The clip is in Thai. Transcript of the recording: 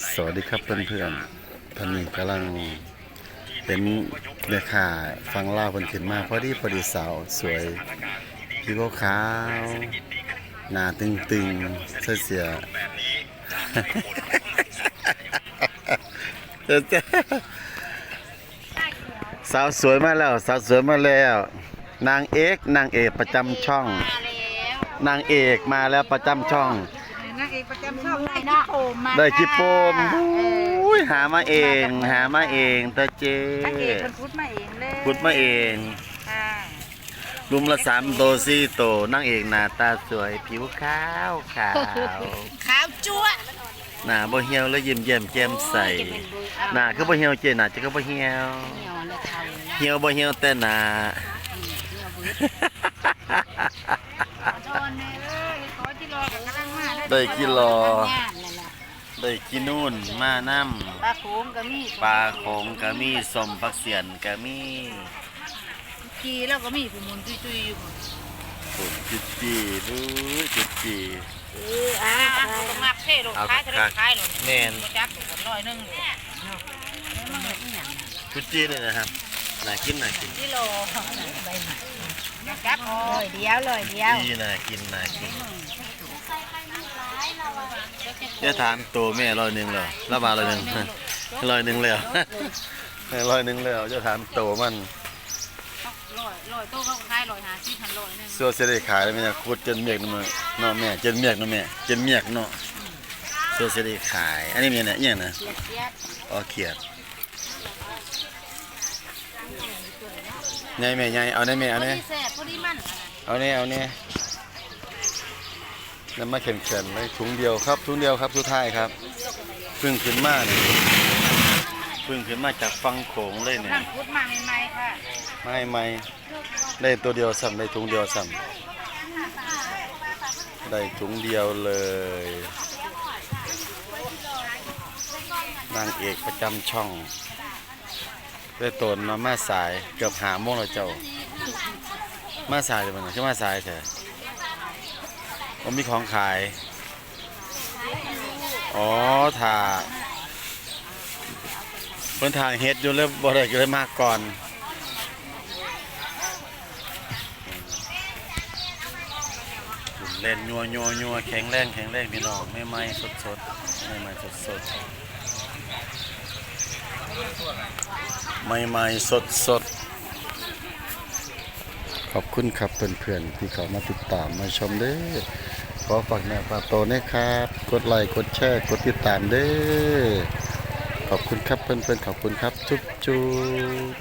สวัสดีครับเพื่อนๆท่านนี้กำลังเป็นแม่ค้าฟังเล่าเพิ่นขึ้นมาพอดีพอดีสาวสวยผิวขาวหน้าตึงๆเสื้อเสียสาวสวยมาแล้ว สาวสวยมาแล้ว นางเอกนางเอกประจำช่อง นางเอกมาแล้วประจำช่อง นางเอกประจำช่องได้จิโปมมาได้จิโปมค่ะอุ้ยหามาเอง หามาเองตาเจนางเอกมันพุดมาเองเลยพุดมาเอง ค่ะรุมละสามโตสี่โตนางเอกหน้าตาสวยผิวขาวขาวขาวจั๊วหน้าบ่เหี่ยวแล้วยิ้มแย้มแจ่มใสหน้าคือบ่เหี่ยวเจหน้าจะก็บ่เหี่ยวเหนียวเลยเทาเลยเหี่ยวบ่เหี่ยวแต่หน้า โดนเลยขอจิรอกับกำลังมา ได้กิโลงานนั่นแหละได้กินนู่นมานํปลาโขงก็มีปลาโขงก็มีสมผักเสียนก็มีกีแล้วก็มีผู้หมุนตุยๆอยู่ปุ่นจิจีดูจิจีเอออ่าต้องมาเพ่ลงขายจะได้ขายหรอกแม่นจับร้อยหนึงเลยจุจีเลยนะครับน่ากินน่ากินกิโลใบหมักจับร้อยเดียวร้อยเดียวดีน่ากินน่ากิน จะถามตัวแม่ร้อยหนึ่งเหรอละบาทร้อยหนึ่งร้อยหนึ่งเลยเหรอร้อยหนึ่งเลยเหรอจะถามตัวมันร้อยร้อยโต๊ะเขาขายร้อยห้าสิบพันร้อยหนึงเสื้อเสได็ขายแล้วแม่คุดจนเมียกเนาะเนาะแม่จนเมียกเนาะแม่จนเมียกเนาะเสื้อเสได็ขาย อันนี้มันเนี่ยเนี่ยนะเสียดเสียดอ๋อเขียดไงแม่ไงเอาเนี่ยแม่พเอาอเนี่ยดีแซ่บพอดีมันเอาเนี่ยเอาเนี่ย น้ำมาเข็มเข็มเลยถุงเดียวครับถุงเดียวครับทุกท่ายครับเพึ่งขึ้นมาเนี่ยเพึ่งขึ้นมาจากฟังโขงเลยเนี่ยนั่งพุดมาใหม่ๆค่ะไม่ไม่ได้ตัวเดียวซ้ำได้ถุงเดียวซ้ำได้ถุงเดียวเลยนางเอกประจำช่องได้ตนมามาสายเกือบหาโมงแล้วเจ้ามาสายเลยมันคือมาสายเถ ผมมีของขาย อ๋อถาเพิ่นถ่ายเฮ็ดอยู่แล้วบ่ได้ก็เลยมาก่อนเล่นนัวนัวนัวแข็งแรงแข็งแรงพี่น้องไม่ไหมสดสดไม่ไหมสดสดไม่ไหมสดสด ขอบคุณครับเพื่อนๆที่เขามาติดตามมาชมเด้อขอฝากแนวฝาโตนะครับ กดไลค์กดแชร์กดติดตามเด้อขอบคุณครับเพื่อนๆขอบคุณครับ จุ๊บจุ๊บ